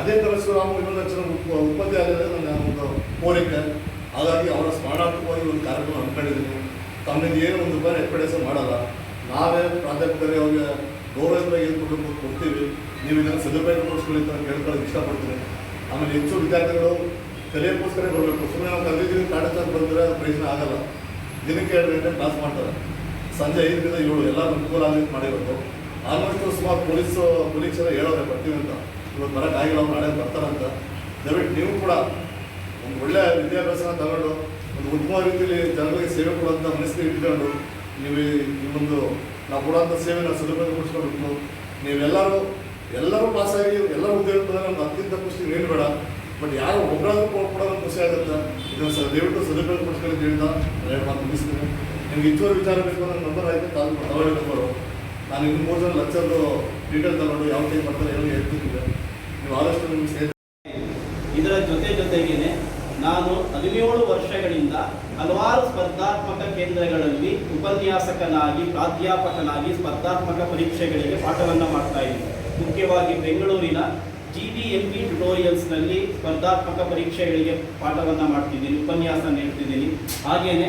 ಅದೇ ಥರ ಶ್ರೀರಾಮ ವಿಮಲಕ್ಷಣ ಉಪಾಧ್ಯಾಯ ನನ್ನ ಒಂದು ಕೋರಿಕೆ. ಹಾಗಾಗಿ ಅವರ ಸ್ಮರಣಾತ್ಮಕವಾಗಿ ಒಂದು ಕಾರ್ಯಕ್ರಮ ಹಮ್ಮಿಕೊಂಡಿದ್ದೀನಿ. ತಮ್ಮಿಂದ ಏನು ಒಂದು ರೂಪಾಯಿ ಎಕ್ಸ್ಪೆಕ್ಟೇಷನ್ ಮಾಡಲ್ಲ. ನಾವೇ ಪ್ರಾಧ್ಯಾಪಕರಿಗೆ ಅವರಿಗೆ ಗೌರವವಾಗಿ ಏನು ಕೊಡಬೇಕು ಕೊಡ್ತೀವಿ. ನೀವು ಇದನ್ನು ಸದುಪಯೋಗ ಮಾಡಿಸ್ಕೊಳ್ಳಿ ಅಂತ ಕೇಳ್ಕೊಳ್ಳೋಕೆ ಇಷ್ಟಪಡ್ತೀನಿ. ಆಮೇಲೆ ಹೆಚ್ಚು ವಿದ್ಯಾರ್ಥಿಗಳು ಕಲಿಯೋಕ್ಕೋಸ್ಕರ ಬರಬೇಕು. ಸುಮ್ಮನೆ ನಾವು ಕಲಿತೀವಿ ಕಾಡಚಾರ ಬಂದರೆ ಪ್ರಯೋಜನ ಆಗಲ್ಲ. ದಿನಕ್ಕೆ ಎರಡು ಗಂಟೆ ಕ್ಲಾಸ್ ಮಾಡ್ತಾರೆ. ಸಂಜೆ ಐದರಿಂದ ಏಳು ಎಲ್ಲ ಅನುಕೂಲ ಆಗಲಿ ಮಾಡಿರೋದು. ಆಲ್ಮೋಸ್ಟ್ ಸುಮಾರು ಪೊಲೀಸ್ ಪೊಲೀಸ್ ಎಲ್ಲ ಹೇಳೋರೆ, ಬರ್ತೀವಿ ಅಂತ. ಇವತ್ತು ಬರೋಕ್ಕಾಗಿಲ್ಲ ಅವ್ರು ನಾಳೆ ಬರ್ತಾರಂತ. ದಯವಿಟ್ಟು ನೀವು ಕೂಡ ಒಂದು ಒಳ್ಳೆಯ ವಿದ್ಯಾಭ್ಯಾಸನ ತಗೊಂಡು, ಒಂದು ಉತ್ತಮ ರೀತಿಯಲ್ಲಿ ಜನಗಳಿಗೆ ಸೇವೆ ಕೊಡುವಂಥ ಮನಸ್ಸಿಗೆ ಇಟ್ಕೊಂಡು ನೀವು ಈ- ನಾವು ಕೊಡುವಂಥ ಸೇವೆನ ಸದುಪಯೋಗಪಡಿಸ್ಕೊಂಡು ನೀವೆಲ್ಲರೂ, ಎಲ್ಲರೂ ಪಾಸಾಗಿ ಎಲ್ಲರೂ ಉದ್ಯೋಗ ನಮ್ಗೆ ಅತ್ಯಂತ ಖುಷಿ, ಏನು ಬೇಡ. ಬಟ್ ಯಾರು ಒಬ್ಬರಾದ್ರೂ ಕೊಡೋದು ಖುಷಿ ಆಗುತ್ತೆ. ಇದನ್ನು ಸರ್, ದಯವಿಟ್ಟು ಸದುಪಯೋಗ ಪಡಿಸ್ಕೊಂಡು ಹೇಳಿದ ಎರಡು ಮಾತು ಮುಗಿಸ್ತೀನಿ. ನಿಮ್ಗೆ ಇಚ್ಚೂರು ವಿಚಾರ ಬೇಕು ನನ್ನ ನಂಬರ್ ಆಯಿತು ತಾಲೂಕು ತಗೊಳ್ಳಿ ನಂಬರು. ನಾನು ಇನ್ನು ಮೂರು ಜನ ಲಕ್ಷದ್ದು ಡೀಟೇಲ್ ತಗೊಂಡು ಯಾವ ಟೈಮ್ ಮಾಡ್ತಾರೆ ಎಲ್ಲ ಹೇಳ್ತೀನಿ ಆದಷ್ಟು ಇದರ ಜೊತೆ ಜೊತೆಗೇನೆ ನಾನು ಹದಿನೇಳು ವರ್ಷಗಳಿಂದ ಹಲವಾರು ಸ್ಪರ್ಧಾತ್ಮಕ ಕೇಂದ್ರಗಳಲ್ಲಿ ಉಪನ್ಯಾಸಕನಾಗಿ, ಪ್ರಾಧ್ಯಾಪಕನಾಗಿ ಸ್ಪರ್ಧಾತ್ಮಕ ಪರೀಕ್ಷೆಗಳಿಗೆ ಪಾಠವನ್ನು ಮಾಡ್ತಾ ಇದ್ದೀನಿ. ಮುಖ್ಯವಾಗಿ ಬೆಂಗಳೂರಿನ ಜಿ ಬಿ ಎಂ ಪಿ ಟ್ಯುಟೋರಿಯಲ್ಸ್ನಲ್ಲಿ ಸ್ಪರ್ಧಾತ್ಮಕ ಪರೀಕ್ಷೆಗಳಿಗೆ ಪಾಠವನ್ನು ಮಾಡ್ತಿದ್ದೀನಿ, ಉಪನ್ಯಾಸ ನೀಡ್ತಿದ್ದೀನಿ. ಹಾಗೆಯೇ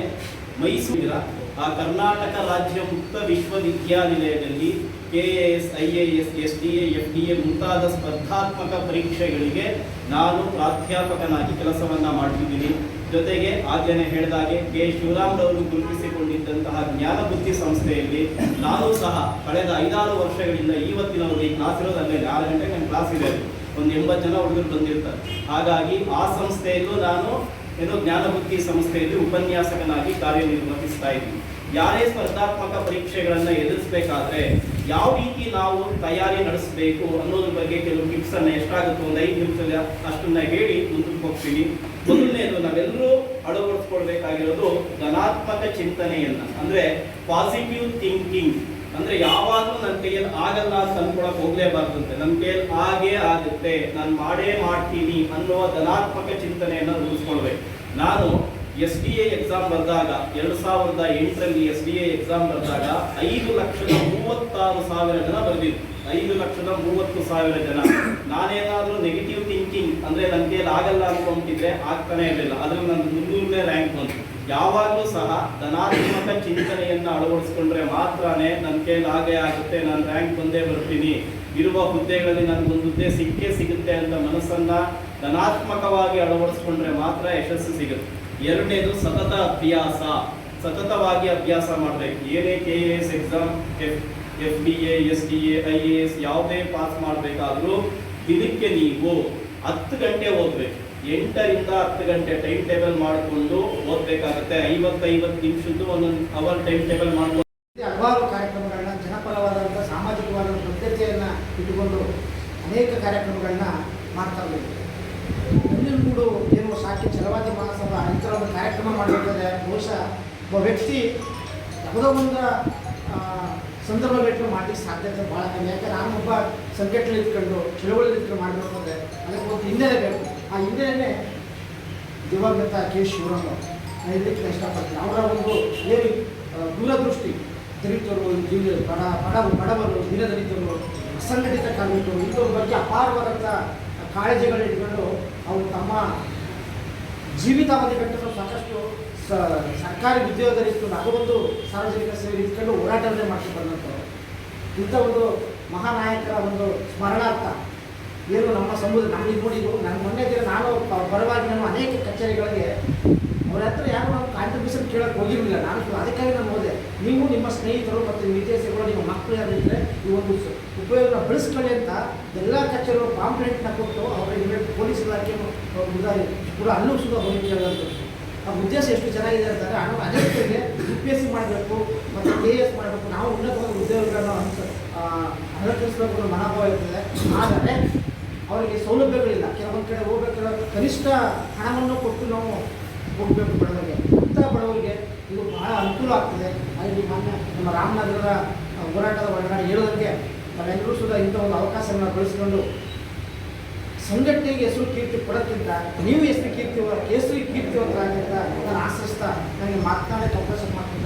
ಮೈಸೂರಿನ ಆ ಕರ್ನಾಟಕ ರಾಜ್ಯ ಮುಕ್ತ ವಿಶ್ವವಿದ್ಯಾನಿಲಯದಲ್ಲಿ K A S I A S S D A F D A ಮುಂತಾದ ಸ್ಪರ್ಧಾತ್ಮಕ ಪರೀಕ್ಷೆಗಳಿಗೆ ನಾನು ಪ್ರಾಧ್ಯಾಪಕನಾಗಿ ಕೆಲಸವನ್ನು ಮಾಡ್ತಿದ್ದೀನಿ. ಜೊತೆಗೆ ಆಗ್ಲೇ ಹೇಳಿದಾಗೆ ಕೆ. ಶಿವರಾಮ್ರವರು ಗುರುತಿಸಿಕೊಂಡಿದ್ದಂತಹ ಜ್ಞಾನಬುದ್ಧಿ ಸಂಸ್ಥೆಯಲ್ಲಿ ನಾನು ಸಹ ಕಳೆದ ಐದಾರು ವರ್ಷಗಳಿಂದ ಇವತ್ತಿನವರೆಗೆ ಕ್ಲಾಸ್ ಇರೋದು ಅಲ್ಲೇ ಆರು ಗಂಟೆಗೆ ನನ್ನ ಕ್ಲಾಸ್ ಇದೆ. ಒಂದು ಎಂಬತ್ತು ಜನ ಹುಡುಗರು ಬಂದಿರ್ತಾರೆ. ಹಾಗಾಗಿ ಆ ಸಂಸ್ಥೆಯಲ್ಲೂ ನಾನು ಏನೋ ಜ್ಞಾನಬುದ್ಧಿ ಸಂಸ್ಥೆಯಲ್ಲಿ ಉಪನ್ಯಾಸಕನಾಗಿ ಕಾರ್ಯನಿರ್ವಹಿಸ್ತಾ ಇದ್ವಿ. ಯಾರೇ ಸ್ಪರ್ಧಾತ್ಮಕ ಪರೀಕ್ಷೆಗಳನ್ನು ಎದುರಿಸಬೇಕಾದ್ರೆ ಯಾವ ರೀತಿ ನಾವು ತಯಾರಿ ನಡೆಸಬೇಕು ಅನ್ನೋದ್ರ ಬಗ್ಗೆ ಕೆಲವು ಟಿಪ್ಸ್ ಅನ್ನ ಎಷ್ಟಾಗುತ್ತೋ ಒಂದು ಐದು ನಿಮಿಷದಲ್ಲಿ ಅಷ್ಟನ್ನ ಹೇಳಿ ಮುಂದಕ್ಕೆ ಹೋಗ್ತೀನಿ. ಮೊದಲನೇದು, ನಾವೆಲ್ಲರೂ ಅಳವಡಿಸ್ಕೊಳ್ಬೇಕಾಗಿರೋದು ಧನಾತ್ಮಕ ಚಿಂತನೆಯನ್ನ, ಅಂದ್ರೆ ಪಾಸಿಟಿವ್ ಥಿಂಕಿಂಗ್ ಅಂದ್ರೆ ಯಾವಾಗಲೂ ನನ್ನ ಕೈಯಲ್ಲಿ ಆಗಲ್ಲ ಅಂತ ಅನ್ಕೊಳಕ್ ಹೋಗ್ಲೇಬಾರ್ದಂತೆ ನನ್ನ ಕೈಯಲ್ಲಿ ಆಗೇ ಆಗುತ್ತೆ. ನಾನು ಮಾಡೇ ಮಾಡ್ತೀನಿ ಅನ್ನೋ ಧನಾತ್ಮಕ ಚಿಂತನೆಯನ್ನು ರೂಢಿಸ್ಕೊಳ್ಬೇಕು. ನಾನು ಎಸ್ ಡಿ ಎ ಎಕ್ಸಾಮ್ ಬರೆದಾಗ, ಎರಡು ಸಾವಿರದ ಎಂಟರಲ್ಲಿ ಎಸ್ ಡಿ ಎ ಎಕ್ಸಾಮ್ ಬರೆದಾಗ ಐದು ಲಕ್ಷದ ಮೂವತ್ತಾರು ಸಾವಿರ ಜನ ಬರೆದಿದ್ರು. ಐದು ಲಕ್ಷದ ಮೂವತ್ತು ಸಾವಿರ ಜನ. ನಾನೇನಾದ್ರೂ ನೆಗೆಟಿವ್ ಥಿಂಕಿಂಗ್ ಅಂದ್ರೆ ನನ್ನ ಕೈಯಲ್ಲಿ ಆಗಲ್ಲ ಅನ್ಕೊಂತಿದ್ರೆ ಆಗ್ತಾನೆ ಇರಲಿಲ್ಲ. ಅದ್ರಲ್ಲಿ ನನ್ನ ಮುನ್ನೂರನೇ ರ್ಯಾಂಕ್ ಬಂತು. ಯಾವಾಗಲೂ ಸಹ ಧನಾತ್ಮಕ ಚಿಂತನೆಯನ್ನ ಅಳವಡಿಸ್ಕೊಂಡ್ರೆ ಮಾತ್ರನೇ ನನ್ನ ಕೈಲಿ ಹಾಗೆ ಆಗುತ್ತೆ, ನಾನು ರ್ಯಾಂಕ್ ಬಂದೇ ಬರ್ತೀನಿ. ಇರುವ ಹುದ್ದೆಗಳಲ್ಲಿ ಒಂದು ಹುದ್ದೆ ಸಿಕ್ಕೇ ಸಿಗುತ್ತೆ ಅಂತ ಮನಸ್ಸನ್ನ ಧನಾತ್ಮಕವಾಗಿ ಅಳವಡಿಸ್ಕೊಂಡ್ರೆ ಮಾತ್ರ ಯಶಸ್ಸು ಸಿಗುತ್ತೆ. ಎರಡನೇದು ಸತತ ಅಭ್ಯಾಸ. ಸತತವಾಗಿ ಅಭ್ಯಾಸ ಮಾಡಬೇಕು. ಏನೇ K A S exam F F D A S D A I A S ಯಾವುದೇ ಪಾಸ್ ಮಾಡಬೇಕಾದ್ರೂ ದಿನಕ್ಕೆ ನೀವು ಹತ್ತು ಗಂಟೆ ಓದಬೇಕು. ಎಂಟರಿಂದ ಹತ್ತು ಗಂಟೆ ಟೈಮ್ ಟೇಬಲ್ ಮಾಡಿಕೊಂಡು ಓದಬೇಕಾಗುತ್ತೆ. ಐವತ್ತೈವತ್ತು ನಿಮಿಷದ್ದು ಒಂದೊಂದು ಅವರ್ ಟೈಮ್ ಟೇಬಲ್ ಮಾಡ್ಕೊಂಡು ಹಲವಾರು ಕಾರ್ಯಕ್ರಮಗಳನ್ನ ಜನಪರವಾದಂಥ ಸಾಮಾಜಿಕವಾದ ಬದ್ಧತೆಯನ್ನು ಇಟ್ಟುಕೊಂಡು ಅನೇಕ ಕಾರ್ಯಕ್ರಮಗಳನ್ನ ಮಾಡ್ತಾ ಇದ್ದೀವಿ. ಕೂಡ ಏನು ಸಾಕಿ ಛಲವಾದಿ ಮಹಾಸಭಾ ಈ ಒಂದು ಕಾರ್ಯಕ್ರಮ ಮಾಡಬೇಕಾದ್ರೆ ಬಹುಶಃ ಒಬ್ಬ ವ್ಯಕ್ತಿ ಯಾವುದೋ ಒಂದು ಆ, ಸಂದರ್ಭ ಬಿಟ್ಟು ಮಾಡಲಿಕ್ಕೆ ಸಾಧ್ಯತೆ ಭಾಳ ಕಮ್ಮಿ. ಯಾಕೆ ನಾನೊಬ್ಬ ಒಬ್ಬ ಇದ್ಕೊಂಡು ಚಳುವಳಿ ಇದ್ಕೊಂಡು ಮಾಡಬೇಕು ಅಂದರೆ ಅದಕ್ಕೆ ಒಂದು ಹಿನ್ನೆಲೆ ಬೇಕು. ಆ ಹಿಂದೆಯೇ ದಿವಂಗತ ಕೆ. ಶಿವರಾಮ್ ಹೇಳಲಿಕ್ಕೆ ಇಷ್ಟಪಡ್ತೀನಿ. ಅವರ ಒಂದು ಏನು ದೂರದೃಷ್ಟಿ, ದಲಿತರು ಜೀವ ಬಡ ಬಡ, ಬಡವರು ದೀನದಲಿತರು ಅಸಂಘಟಿತ ಕಾರ್ಮಿಕರು, ಇಂಥವ್ರ ಬಗ್ಗೆ ಅಪಾರವಾದಂಥ ಕಾಳಜಿಗಳು ಇಟ್ಕೊಂಡು ಅವರು ತಮ್ಮ ಜೀವಿತಾವಧಿ ಕಟ್ಟಲು ಸಾಕಷ್ಟು ಸರ್ಕಾರಿ ಉದ್ಯೋಗದಲ್ಲಿತ್ತು. ನಾವೊಂದು ಸಾರ್ವಜನಿಕ ಸೇವೆ ಇಟ್ಕೊಂಡು ಹೋರಾಟವನ್ನೇ ಮಾಡ್ಕೊಂಡು ಬಂದಂಥವ್ರು ಇಂಥ ಒಂದು ಮಹಾನಾಯಕರ ಒಂದು ಸ್ಮರಣಾರ್ಥ ಏನು ನಮ್ಮ ಸಮುದ್ರ ನಮಗೆ ನೋಡಿದ್ರು ನಾನು ಮೊನ್ನೆ ದಿನ ನಾನು ಪರವಾಗಿ ನಾನು ಅನೇಕ ಕಚೇರಿಗಳಿಗೆ ಅವ್ರ ಹತ್ರ ಯಾರು ನಾವು ಕಾಂಟ್ರಿಬ್ಯೂಷನ್ ಕೇಳೋಕೆ ಹೋಗಿರಲಿಲ್ಲ. ನಾನು ಅದಕ್ಕಾಗಿ ನಾನು ಹೋದೆ. ನೀವು ನಿಮ್ಮ ಸ್ನೇಹಿತರು ಮತ್ತು ವಿದೇಶಿಗಳು ನಿಮ್ಮ ಮಕ್ಕಳು ಯಾರಿದ್ರೆ ಈ ಒಂದು ಉಪಯೋಗ ಬಳಸ್ಕೊಳ್ಳಿ ಅಂತ ಎಲ್ಲ ಕಚೇರಿಗಳು ಕಾಂಪ್ಲೇಂಟ್ನ ಕೊಟ್ಟು ಅವರಿಗೆ ಪೊಲೀಸ್ ಇಲಾಖೆ ಕೂಡ ಅಲ್ಲೂ ಸುದ ಹೋಗಿ ಆ ಉದ್ದೇಶ ಎಷ್ಟು ಚೆನ್ನಾಗಿದೆ ಅಂತಂದರೆ ಹಣ ಅನೇಕರಿಗೆ ಯು ಪಿ ಎಸ್ ಸಿ ಮಾಡಬೇಕು ಮತ್ತು ಕೆ ಎಸ್ ಮಾಡಬೇಕು, ನಾವು ಉನ್ನತವಾದ ಉದ್ಯೋಗಗಳನ್ನು ಅನುಸರಿಸಬೇಕು ಅನ್ನೋ ಮನೋಭಾವ ಇರ್ತದೆ. ಆದರೆ ಅವರಿಗೆ ಸೌಲಭ್ಯಗಳಿಲ್ಲ. ಕೆಲವೊಂದು ಕಡೆ ಹೋಗ್ಬೇಕಾದ್ರೆ ಕನಿಷ್ಠ ಹಣವನ್ನು ಕೊಟ್ಟು ನಾವು ಹೋಗಬೇಕು ಬಡವರಿಗೆ. ಅಂಥ ಬಡವರಿಗೆ ಇದು ಬಹಳ ಅನುಕೂಲ ಆಗ್ತದೆ. ಅಲ್ಲಿ ಮಾನ್ಯ ನಮ್ಮ ರಾಮನಗರದ ಹೋರಾಟದ ಒಳಗಡೆ ಹೇಳೋದಕ್ಕೆ ನಾವೆಲ್ಲರೂ ಸುದ ಇಂಥ ಒಂದು ಅವಕಾಶವನ್ನು ಬಳಸಿಕೊಂಡು ಸಂಘಟನೆಗೆ ಹೆಸರು ಕೀರ್ತಿ ಕೊಡೋಕ್ಕಿಂತ ನೀವು ಹೆಸರು ಕೀರ್ತಿ ಹೆಸರು ಕೀರ್ತಿವಂತರಾಗಿದ್ದ ನಾನು ಆಶ್ರಯಿಸ್ತಾ ನನಗೆ ಮಾತನಾಡಕ್ಕೆ ಅವಕಾಶ ಮಾಡ್ಕೊಂತ